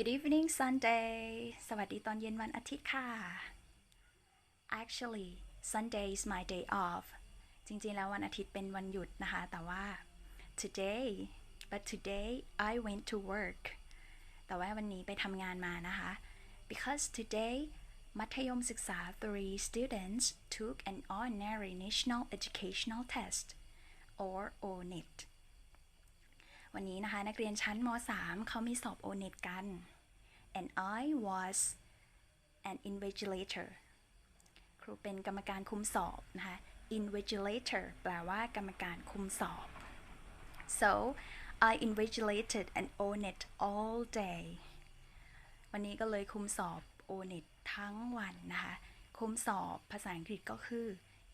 Good evening Sunday สวัสดีตอนเย็นวันอาทิตย์ค่ะ Actually Sunday is my day off จริงๆ แล้ววันอาทิตย์เป็นวันหยุดนะคะ แต่ว่า today but today I went to work แต่ว่าวันนี้ไปทำงานมานะคะ because today มัธยมศึกษา three students took an ordinary national educational test or ONET วันนี้นะคะนักเรียนชั้นม .3 เขามีสอบ ONET กัน and I was an invigilator ครูเป็นกรรมการคุมสอบนะคะ invigilator แปลว่ากรรมการคุมสอบ so I invigilated an ONET all day วันนี้ก็เลยคุมสอบ ONET ทั้งวันนะคะ คุมสอบภาษาอังกฤษก็คือ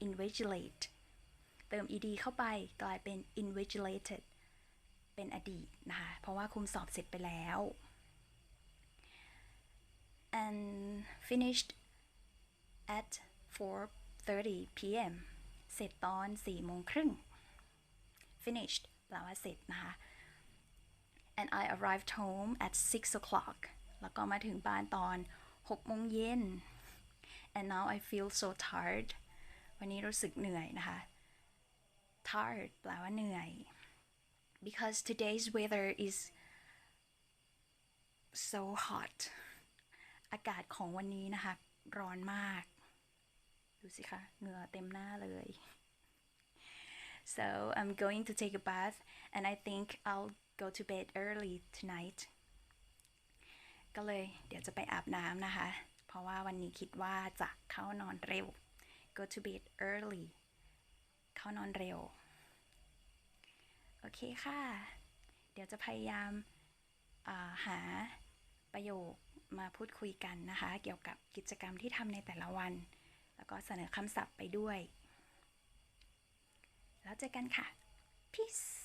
invigilate เติม ed เข้าไปกลายเป็น invigilated เป็นอดีตนะคะ เพราะว่าคุมสอบเสร็จไปแล้ว and finished at 4:30 p.m. เสร็จตอน4โมงครึ่ง finished แปลว่าเสร็จนะคะ and I arrived home at 6 o'clock แล้วก็มาถึงบ้านตอน6โมงเย็น and now I feel so tired วันนี้รู้สึกเหนื่อยนะคะ tired แปลว่าเหนื่อย because today's weather is so hot อากาศของวันนี้นะคะ ร้อนมาก ดูสิคะ เหงื่อเต็มหน้าเลย so I'm going to take a bath and I think I'll go to bed early tonight ก็เลยเดี๋ยวจะไปอาบน้ำนะคะ เพราะว่าวันนี้คิดว่าจะเข้านอนเร็ว go to bed early เข้านอนเร็ว โอเคค่ะ เดี๋ยวจะพยายามาหาประโยคมาพูดคุยกันนะคะ เกี่ยวกับกิจกรรมที่ทำในแต่ละวัน แล้วก็เสนอคำศัพท์ไปด้วย แล้วเจอกันค่ะ peace